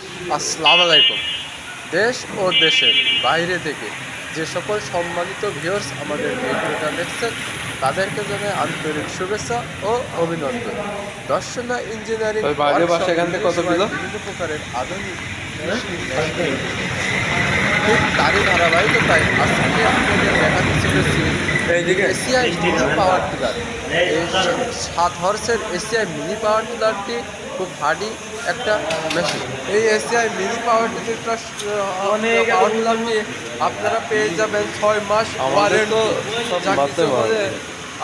আসসালামু আলাইকুম দেশ ও দেশের বাইরে থেকে যে সকল সম্মানিত ভিউয়ার্স আমাদের ভিডিওটা দেখছেন তাদেরকে জানাই আন্তরিক শুভেচ্ছা ও অভিনন্দন দর্শনা ইঞ্জিনিয়ারিং? বিভিন্ন প্রকারের আধুনিক ঠিক তারই ধারাবাহিকতায় আজকে আপনাদের দেখাতে চলেছি এইদিকে? এশিয়াই মিনি পাওয়ার টিলার এই সাত হর্সের এশিয়াই মিনি পাওয়ার টিলারটি খুব ভারী একটা মেশিন এই এশিয়াই মিনি পাওয়ার টিলারটা পাওয়ার টিলারটি আপনারা পেয়ে যাবেন ছয় মাস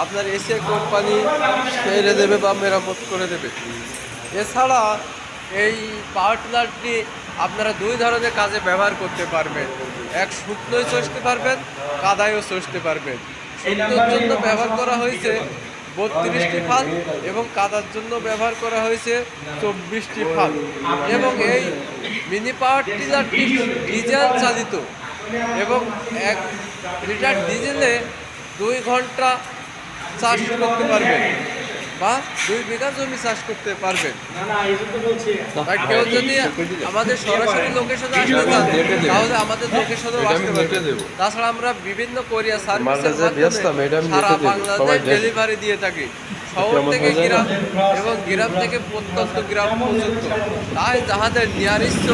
আপনার এশিয়া কোম্পানি ফেলে দেবে বা মেরামত করে দেবে। এছাড়া এই পাওয়ার টিলারটি আপনারা দুই ধরনের কাজে ব্যবহার করতে পারবেন। এক শুকনোই চষতে পারবেন, কাদায়ও চষতে পারবেন। শুকনোর জন্য ব্যবহার করা হয়েছে বত্রিশটি ফাল এবং কাদার জন্য ব্যবহার করা হয়েছে চব্বিশটি ফাল। এবং এই মিনি পাওয়ার টিলারটি ডিজেল চালিত এবং এক লিটার ডিজেলে দুই ঘণ্টা চাষ করতে পারবেন। বা দুই বিঘা জমি চাষ করতে পারবেন। আর কেউ যদি আমাদের সরাসরি লোকেশনে আসতে চান তাহলে আমাদের লোকের সাথে আসতে পারবেন। দেবো। তাছাড়া আমরা বিভিন্ন কোরিয়া সার্ভিসের আমি সারা বাংলাদেশ ডেলিভারি দিয়ে থাকি। শহর থেকে? গ্রাম এবং গ্রাম থেকে প্রত্যন্ত গ্রাম পর্যন্ত। তাই যাহাদের নিয়ারিস্ট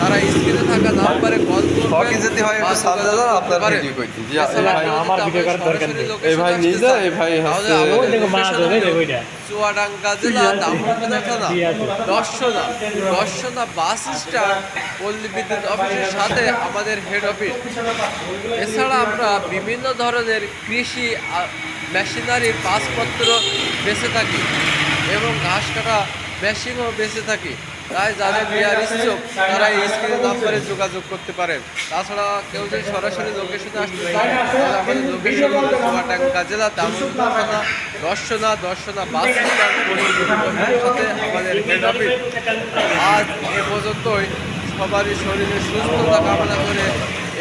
তারা স্ক্রিনে থাকা নাম্বারে কল বাকি যদি হয় একটু হাজার আপনার ভিডিও জি ভাই আমার ভিডিও করার দরকার নেই। এই ভাই নিজে এই ভাই হচ্ছে ওই দেখো মাছ ধরে দেখো এটা। চুয়াডাঙ্গা জেলা দামোদর থানা দর্শনা দর্শনা বাস স্ট্যান্ড পল্লী বিদ্যুৎ অফিসের সাথে আমাদের হেড অফিস এছাড়া আমরা বিভিন্ন ধরনের কৃষি মেশিনারির পাসপত্র বেঁচে থাকি এবং ঘাস কাটা মেশিনও বেঁচে থাকি। তাই যাদের বিয়ার ইচ্ছুক তারা এই স্ক্রিনে নাম্বারে যোগাযোগ করতে পারেন তাছাড়া কেউ যদি সরাসরি লোকেশনে আসতে চান তাহলে আমাদের লোকেশন হলো চুয়াডাঙ্গা জেলা দর্শনা দর্শনা বাস সাথে আমাদের হেড অফিস আজ এ পর্যন্তই। সবারই শরীরে সুস্থতা কামনা করে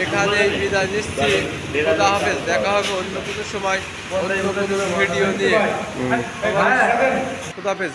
এখানেই বিদায় নিচ্ছি। খোদা হাফেজ। দেখা হবে অন্য কোনো সময় অন্য কোনো ভিডিও নিয়ে। খোদা হাফেজ।